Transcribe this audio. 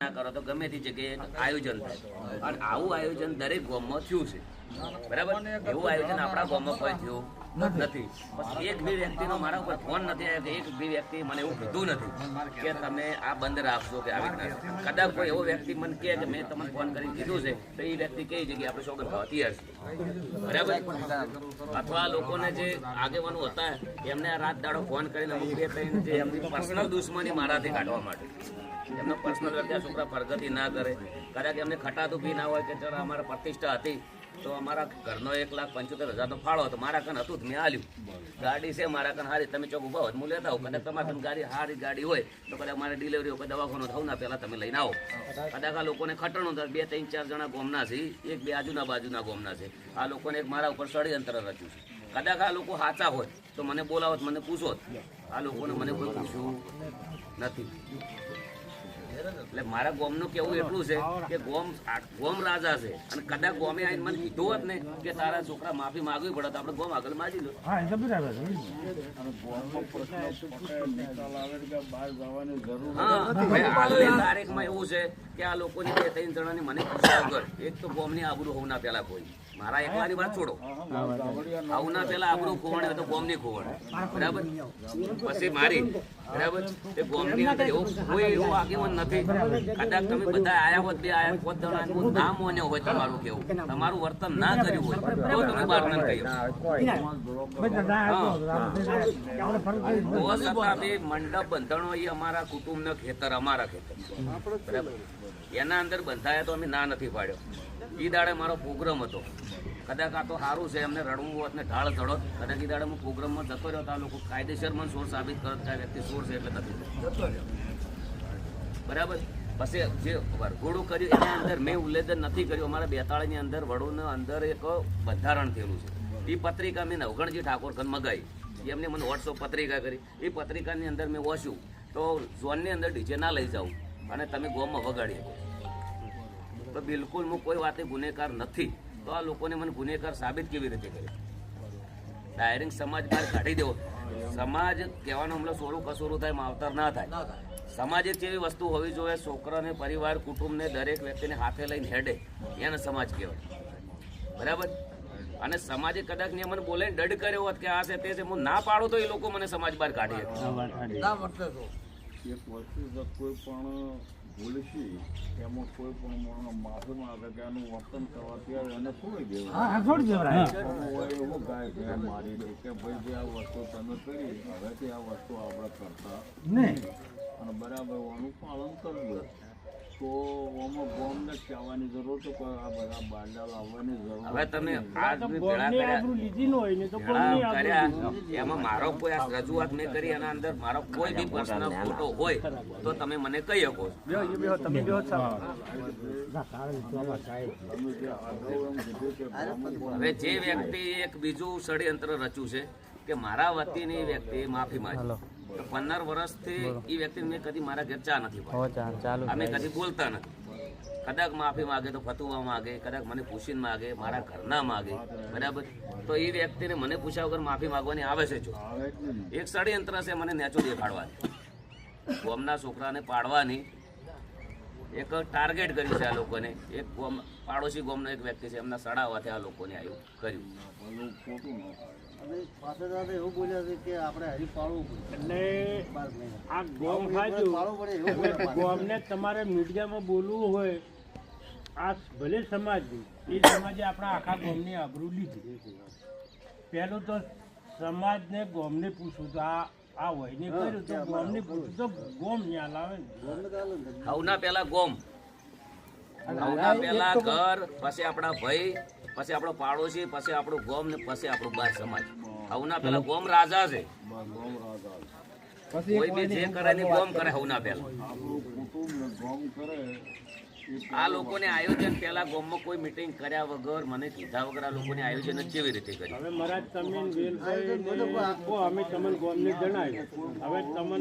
ના કરો તો ગમે તે જગ્યાએ આયોજન થાય. અને આવું આયોજન દરેક ગામમાં થયું છે. બરાબર? એવું આયોજન આપણા ગામમાં કોઈ થયું. નથી. એક બી વ્યક્તિનો મારા ઉપર ફોન નથી આવ્યો કે એક બી વ્યક્તિ મને એવું કીધું નથી કે તમે આ બંધ રાખશો કે આવી રીતના કદાચ કોઈ એવો વ્યક્તિ મને કે મેં તમને ફોન કરી કીધું છે, તો એ વ્યક્તિ કઈ જગ્યાએ આપણે સોગંદ ખાવા તૈયાર બરાબર? અથવા લોકોને જે આગેવાનો હતા, એમને આ રાત દાડો ફોન કરીને અમુક બે જે એમની પર્સનલ દુશ્મની મારાથી કાઢવા માટે. એમનો પર્સનલ વ્યક્તિ છોકરા પ્રગતિ ના કરે. કદાચ એમને ખટાતું બી ના હોય કે ચાલો અમારે પ્રતિષ્ઠા હતી તો અમારા ઘરનો એક લાખ પંચોતેર હજારનો ફાળો હતો. મારા કન હતું જ, મેં આલ્યું. ગાડી છે મારા કન હારી. તમે ચોક ઊભા હોય હું લેતા આવું. કદાચ તમારા કન ગાડી, હારી ગાડી હોય તો કદાચ મારે ડિલિવરી હોય દવાખાનું થવું ના, પહેલાં તમે લઈને આવો. કદાચ આ લોકોને ખટણું બે, ત્રણ, ચાર જણા ગોમના છે. એક બે આજુના બાજુના ગોમના છે. આ લોકોને એક મારા ઉપર ષડયંત્ર રચ્યું છે. કદાચ આ લોકો સાચા હોય તો મને બોલાવો મને પૂછો. આ લોકોને મને કોઈ પૂછ્યું નથી. એટલે મારા ગોમનું કેવું એટલું છે કે ગોમ ગોમ રાજા છે. અને કદાચ ગોમે આવીને મને કીધું હોત ને કે તારા છોકરા માફી માંગવી પડે તો આપણે ગોમ આગળ માજી લો. હા તારીખમાં એવું છે કે આ લોકોની બે ત્રણ જણાની મને પૂછ્યા વગર એક તો ગોમની આબરૂ હોવના પેલા કોઈ. મારા એકલાની વાત છોડો. આવું ના પેલા આપણું ખોવાણ તો ગોમની ખોવાણ. બરાબર? પછી મારી. બરાબર? તે ગોમની અંદર એવું કોઈ એવું આગેવાન નથી. કદાચ તમે બધા આયા હોત બે આયા હોત જણા ના મોન્યો હોય તમારું કેવું. તમારું વર્તન ના કર્યું હોય તો તમે બહાર ન કહ્યું ના મંડપ બંધણો એ અમારા કુટુંબ ખેતર અમારા ખેતર. બરાબર? એના અંદર બંધાયા તો અમે ના નથી પાડ્યો. ઈ દાડે મારો પ્રોગ્રામ હતો. કદાચ આ તો સારું છે એમને રડવું હોત ને ઢાળ ચડોત કદાચ ઈ દાડે હું પ્રોગ્રામમાં જતો રહ્યો આ લોકો કાયદેસર મને સોર સાબિત કરત કે વ્યક્તિ સોર છે એટલે તકલીફ જતો રહ્યો. બરાબર? પછી જે વરઘોડું કર્યું એના અંદર મેં ઉલ્લેખન નથી કર્યું. અમારા બેતાળીની અંદર વડોના અંદર એક બંધારણ થયેલું છે. એ પત્રિકા મેં નવગણજી ઠાકોર ઘર મગાવી એમને મને વોટ્સઅપ પત્રિકા કરી. એ પત્રિકાની અંદર મેં વાંચ્યું તો ઝોનની અંદર ડીજે ના લઈ જાઉં. અને તમે ગોમાં વગાડી શકો. તો બિલકુલ હું કોઈ વાતે ગુનેગાર નથી. તો આ લોકોને મને ગુનેગાર સાબિત કેવી રીતે કર્યો ડાયરેક્ટ સમાજ બહાર કાઢી દેવો. સમાજ કહેવાનો હમણાં સોળું કસોરું થાય માવતર ના થાય. સમાજ એક એવી વસ્તુ હોવી જોઈએ છોકરાને પરિવાર કુટુંબને દરેક વ્યક્તિને હાથે લઈને હેડે. એને સમાજ કહેવાય. બરાબર? અને સમાજે કદાચ ને મને બોલે ડડ કર્યો હોત કે આ છે તે છે હું ના પાડું તો એ લોકો મને સમાજ બહાર કાઢી વસ્તુ કોઈ પણ ભૂલ એમાં કોઈ પણ માણસ માફી માંગે કે એનું વર્તન કરવાથી એને છોડી દેવું છોડી દેવરાય. હોય એવું ગાય કે મારી દે કે ભાઈ જે આ વસ્તુ તમે કરી હવેથી આ વસ્તુ આપણે કરતા નહીં. અને બરાબર એનું પાલન કરવું તો આમાં ગોમને કહેવાની જરૂર તો કોઈ આ બધા બારડા લાવવાની જરૂર હવે તમે આ જે ભેળા કર્યા. લીધી ન હોય ને તો ભેળા ગોળની આબરૂ કર્યા. એમાં મારો કોઈ રજૂઆત મેં કરી એના અંદર મારો કોઈ બી પર્સનલ ફોટો હોય તો તમે મને કહી શકો તમે જે હવે જે વ્યક્તિ એક બીજું ષડયંત્ર રચ્યું છે કે મારા વતીની વ્યક્તિ માફી માંગી. પંદર વર્ષથી એ વ્યક્તિ મેં કદી મારા ઘેર ચા નથી અમે કદી બોલતા નથી. કદાચ માફી માગે તો ફતુવા માગે કદાચ મને પૂછીને માગે મારા ઘરના માગે. બરાબર? તો એ વ્યક્તિને મને પૂછ્યા વગર માફી માગવાની આવે છે જો. એક ષડયંત્ર છે મને નેચો દેખાડવાની. ગોમના છોકરાને પાડવાની એક ટાર્ગેટ કર્યું છે આ લોકોને. એક ગોમ પાડોશી ગોમનો એક વ્યક્તિ છે એમના સડાવવાથી આ લોકોને આવ્યું કર્યું. અને એવું બોલ્યા છે કે આપણે હરી પાડવું એટલે આ ગોમ ખાધું. ગોમને તમારે મીડિયામાં બોલવું હોય આ ભલે સમાજની એ સમાજે આપણા આખા ગોમની આબરૂ લીધી. પહેલું તો સમાજને ગોમને પૂછવું તો આ આ વયને કર્યું તો ગોમને પૂછવું તો ગોમ ન્યા લાવે ને. હવના પેલા ગોમ. હવના પેલા ઘર પછી આપણા ભાઈ પછી આપણો પાડોશી પછી આપણું ગોમ ને પછી આપણો બાર સમાજ. હવના પેલા ગોમ રાજા છે. બસ ગોમ રાજા કોઈ બી જે કરે ને ગોમ કરે હવના પેલા આપણું કુટુંબ ને ગોમ કરે. એ આ લોકોને આયોજન પહેલા ગોમમાં કોઈ મીટિંગ કર્યા વગર મને કીધા વગર આ લોકોને આયોજન જ કેવી રીતે કર્યું? હવે મહારાજ તમને અમે તમને ગોમને જણાવ્યું હવે તમને